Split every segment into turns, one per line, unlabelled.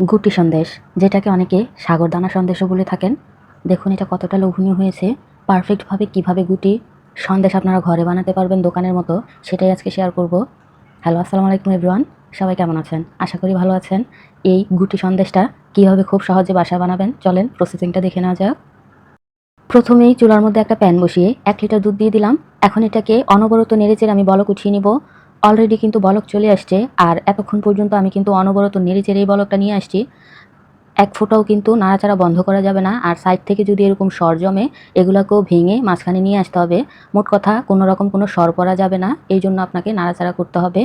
গুটি সন্দেশ, যেটাকে অনেকে সাগরদানা সন্দেশও বলে থাকেন। দেখুন এটা কতটা লোভনীয় হয়েছে। পারফেক্টভাবে কীভাবে গুটি সন্দেশ আপনারা ঘরে বানাতে পারবেন দোকানের মতো, সেটাই আজকে শেয়ার করব। হ্যালো আসসালামু আলাইকুম এভরিওয়ান সবাই কেমন আছেন? আশা করি ভালো আছেন। এই গুটি সন্দেশটা কীভাবে খুব সহজে বাসা বানাবেন, চলেন প্রসেসিংটা দেখে নেওয়া যাক। প্রথমেই চুলার মধ্যে একটা প্যান বসিয়ে এক লিটার দুধ দিয়ে দিলাম। এখন এটাকে অনবরত নেড়েচেড়ে আমি বলক উঠিয়ে নিব। অলরেডি কিন্তু বলক চলে আসছে, আর এতক্ষণ পর্যন্ত আমি কিন্তু অনবরত নেড়েচেড়ে এই বলকটা নিয়ে আসছি। এক ফোঁটাও কিন্তু নাড়াচাড়া বন্ধ করা যাবে না, আর সাইড থেকে যদি এরকম সর জমে, এগুলোকেও ভেঙে মাঝখানে নিয়ে আসতে হবে। মোট কথা, কোনো রকম কোনো সর পরা যাবে না, এই জন্য আপনাকে নাড়াচাড়া করতে হবে।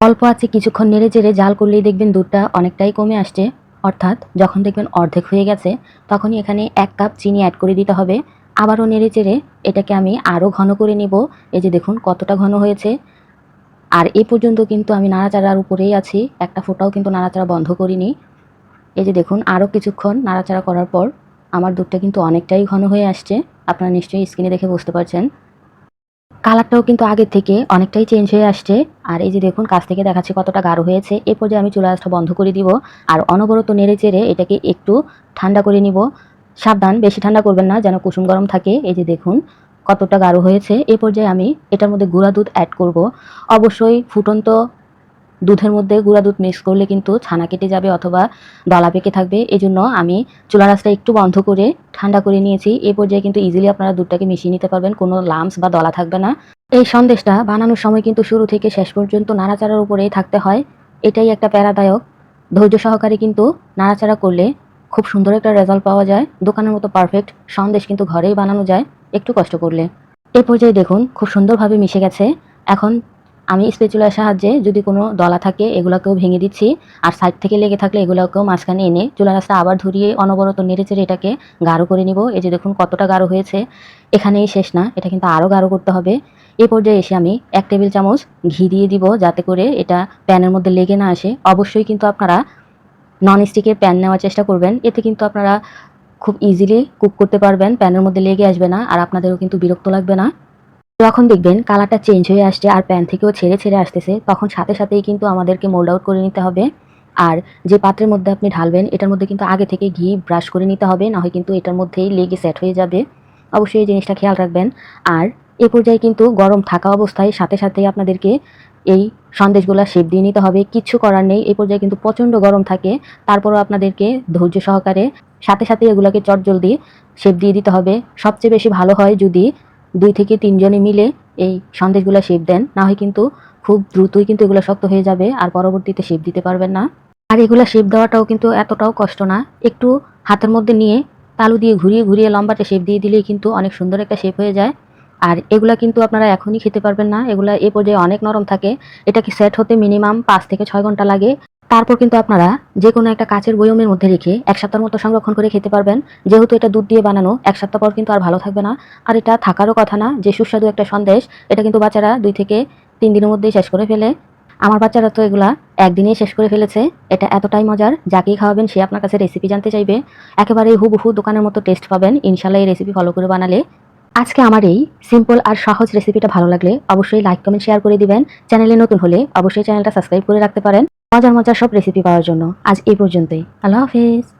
অল্প আছে কিছুক্ষণ নেড়ে চেড়ে জাল করলেই দেখবেন দুধটা অনেকটাই কমে আসছে। অর্থাৎ যখন দেখবেন অর্ধেক হয়ে গেছে, তখনই এখানে এক কাপ চিনি অ্যাড করে দিতে হবে। আবারও নেড়ে চেড়ে এটাকে আমি আরও ঘন করে নিব। এই যে দেখুন কতটা ঘন হয়েছে। আর এ পর্যন্ত কিন্তু আমি নাড়াচাড়ার উপরেই আছি। একটা ফোঁটাও কিন্তু নাড়াচাড়া বন্ধ করিনি। এই যে দেখুন আরও কিছুক্ষণ নাড়াচাড়া করার পর আমার দুধটা কিন্তু অনেকটাই ঘন হয়ে আসছে। আপনারা নিশ্চয়ই স্ক্রিনে দেখে বুঝতে পারছেন। কালারটাও কিন্তু আগের থেকে অনেকটাই চেঞ্জ হয়ে আসছে। আর এই যে দেখুন, কাছ থেকে দেখাচ্ছে কতটা গাঢ় হয়েছে। এ পর্যায়ে আমি চুলা আঁচটা বন্ধ করে দিব। আর অনবরত নেড়ে চেড়ে এটাকে একটু ঠান্ডা করে নিব। সাবধান, বেশি ঠান্ডা করবেন না, যেন কুসুম গরম থাকে। এই যে দেখুন কতটা গাঢ় হয়েছে, এ পর্যায়ে আমি এটার মধ্যে গুঁড়া দুধ অ্যাড করব। অবশ্যই ফুটন্ত দুধের মধ্যে গুঁড়া দুধ মিক্স করলে কিন্তু ছানা কেটে যাবে অথবা দলা পেকে থাকবে। এই জন্য আমি চুলা রাস্তা একটু বন্ধ করে ঠান্ডা করে নিয়েছি। এই পর্যায়ে কিন্তু ইজিলি আপনারা দুধটাকে মিশিয়ে নিতে পারবেন, কোনো লামস বা দলা থাকবে না। এই সন্দেশটা বানানোর সময় কিন্তু শুরু থেকে শেষ পর্যন্ত নাড়াচাড়ার উপরেই থাকতে হয়। এটাই একটা প্যারাদায়ক। ধৈর্য সহকারে কিন্তু নাড়াচাড়া করলে খুব সুন্দর একটা রেজাল্ট পাওয়া যায়। দোকানের মতো পারফেক্ট সন্দেশ কিন্তু ঘরেই বানানো যায়। একটু কষ্ট করলে। এ পর্যায়ে দেখুন, খুব সুন্দরভাবে মিশে গেছে। এখন আমি স্পেচুলার সাহায্যে যদি কোনো দলা থাকে, এগুলোকেও ভেঙে দিচ্ছি। আর সাইড থেকে লেগে থাকলে এগুলোকেও মাঝখানে এনে চুলা রাস্তা আবার ধরিয়ে অনবরত নেড়ে চেড়ে এটাকে গাঢ় করে নিব। এই যে দেখুন, কতটা গাঢ় হয়েছে। এখানেই শেষ না, এটা কিন্তু আরও গাঢ় করতে হবে। এ পর্যায়ে এসে আমি এক টেবিল চামচ ঘি দিয়ে দিব, যাতে করে এটা প্যানের মধ্যে লেগে না আসে। অবশ্যই কিন্তু আপনারা নন স্টিকের প্যান নেওয়ার চেষ্টা করবেন। এতে কিন্তু আপনারা খুব ইজিলি কুক করতে পারবেন, প্যানের মধ্যে লেগে আসবে না আর আপনাদেরও কিন্তু বিরক্ত লাগবে না। যখন দেখবেন কালারটা চেঞ্জ হয়ে আসছে আর প্যান থেকেও ছেড়ে ছেড়ে আসতেছে, তখন সাথে সাথেই কিন্তু আমাদেরকে মোল্ড আউট করে নিতে হবে। আর যে পাত্রের মধ্যে আপনি ঢালবেন, এটার মধ্যে কিন্তু আগে থেকে ঘি ব্রাশ করে নিতে হবে, না হয় কিন্তু এটার মধ্যেই লেগে সেট হয়ে যাবে। অবশ্যই এই জিনিসটা খেয়াল রাখবেন। আর এ পর্যায়ে কিন্তু গরম থাকা অবস্থায় সাথে সাথেই আপনাদেরকে এই সন্দেশগুলো শেপ দিয়ে নিতে হবে। কিচ্ছু করার নেই এই পর্যায়ে কিন্তু প্রচণ্ড গরম থাকে। তারপরও আপনাদেরকে ধৈর্য সহকারে সাথে সাথে এগুলোকে চটজলদি শেপ দিয়ে দিতে হবে। সবচেয়ে বেশি ভালো হয় যদি দুই থেকে তিনজনে মিলে এই সন্দেশগুলো শেপ দেন, না হয় কিন্তু খুব দ্রুতই কিন্তু এগুলো শক্ত হয়ে যাবে আর পরবর্তীতে শেপ দিতে পারবেন না। আর এগুলো শেপ দেওয়াটাও কিন্তু এতটাও কষ্ট না। একটু হাতের মধ্যে নিয়ে তালু দিয়ে ঘুরিয়ে ঘুরিয়ে লম্বাটা শেপ দিয়ে দিলেই কিন্তু অনেক সুন্দর একটা শেপ হয়ে যায়। আর এগুলা কিন্তু আপনারা এখনই খেতে পারবেন না। এগুলা এ পর্যায়ে অনেক নরম থাকে। এটাকে সেট হতে মিনিমাম পাঁচ থেকে ছয় ঘণ্টা লাগে। তারপর কিন্তু আপনারা যে কোনো একটা কাচের বয়মের মধ্যে রেখে এক সপ্তাহের মতো সংরক্ষণ করে খেতে পারবেন। যেহেতু এটা দুধ দিয়ে বানানো, এক সপ্তাহ পর কিন্তু আর ভালো থাকবে না। আর এটা থাকারও কথা না, যে সুস্বাদু একটা সন্দেশ, এটা কিন্তু বাচ্চারা দুই থেকে তিন দিনের মধ্যেই শেষ করে ফেলে। আমার বাচ্চারা তো এগুলা একদিনেই শেষ করে ফেলেছে। এটা এতটাই মজার, যাকেই খাওয়াবেন সে আপনার কাছে রেসিপি জানতে চাইবে। একেবারে হুবহু দোকানের মতো টেস্ট পাবেন। ইনশাল্লাহ এই রেসিপি ফলো করে বানালে। আজকে আমার এই সিম্পল আর সহজ রেসিপিটা ভালো লাগলে অবশ্যই লাইক কমেন্ট শেয়ার করে দিবেন। চ্যানেলে নতুন হলে অবশ্যই চ্যানেলটা সাবস্ক্রাইব করে রাখতে পারেন। মজার মজার সব রেসিপি পাওয়ার জন্য। আজ এই পর্যন্তই। আল্লাহ হাফিজ।